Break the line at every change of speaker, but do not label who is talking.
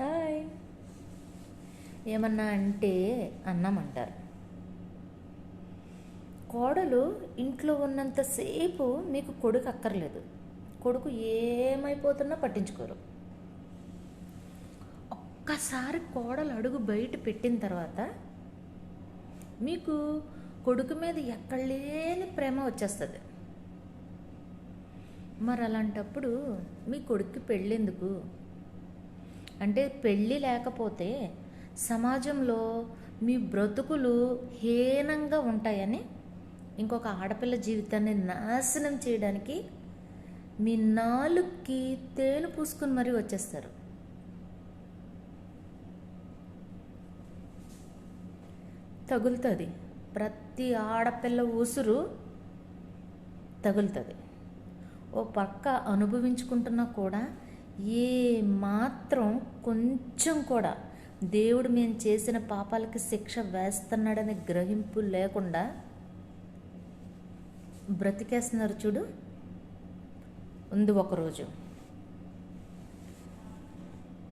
Hi. ఏమన్నా అంటే అన్నామంటారు. కోడలు ఇంట్లో ఉన్నంతసేపు మీకు కొడుకు అక్కర్లేదు. కొడుకు ఏమైపోతున్నా పట్టించుకోరు. ఒక్కసారి కోడలు అడుగు బయట పెట్టిన తర్వాత మీకు కొడుకు మీద ఎక్కడలేని ప్రేమ వచ్చేస్తుంది. మరి అలాంటప్పుడు మీ కొడుక్కి పెళ్ళెందుకు? అంటే పెళ్ళి లేకపోతే సమాజంలో మీ బ్రతుకులు హీనంగా ఉంటాయని ఇంకొక ఆడపిల్ల జీవితాన్ని నాశనం చేయడానికి మీ నాలుగుకి తేలు పూసుకుని మరీ వచ్చేస్తారు. తగులుతుంది. ప్రతి ఆడపిల్ల ఉసురు తగులుతుంది. ఓ పక్క అనుభవించుకుంటున్నా కూడా ఏ మాత్రం కొంచెం కూడా దేవుడు మేము చేసిన పాపాలకి శిక్ష వేస్తున్నాడనే గ్రహింపు లేకుండా బ్రతికేస్తున్నారు చూడు. ఉంది ఒకరోజు